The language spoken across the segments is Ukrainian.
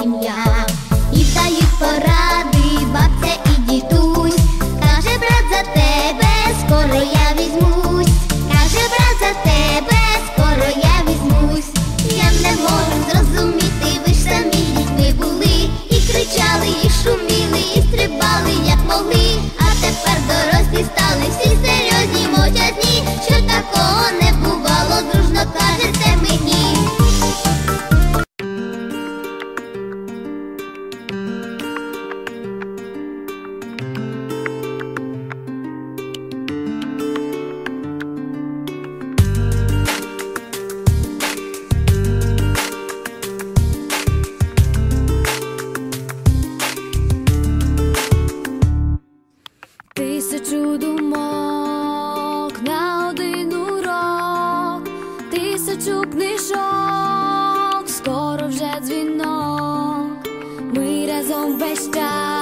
in. zombresta.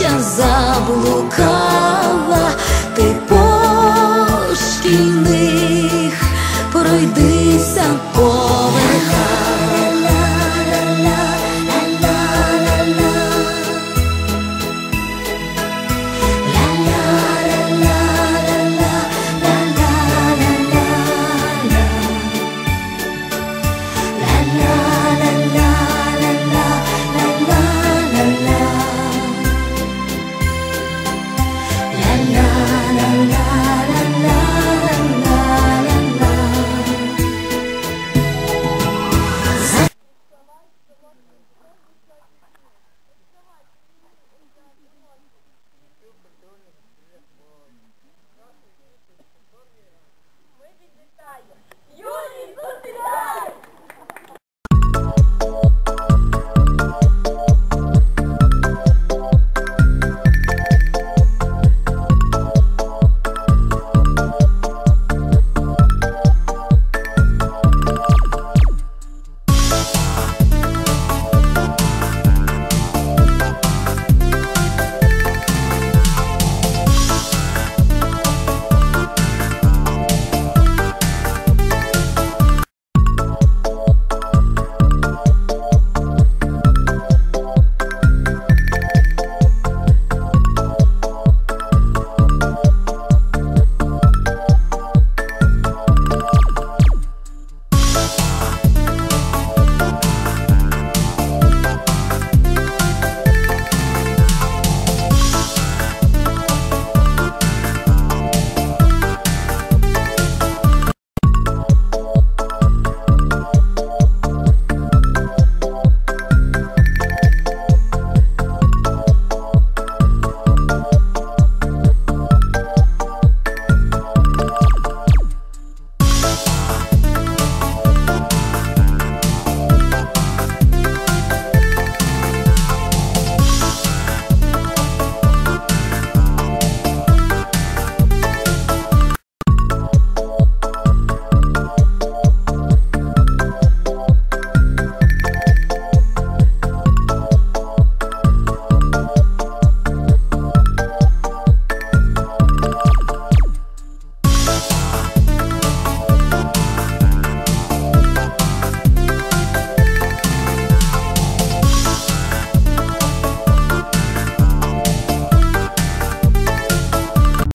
я заблукала, ти пошкільних, пройдися по.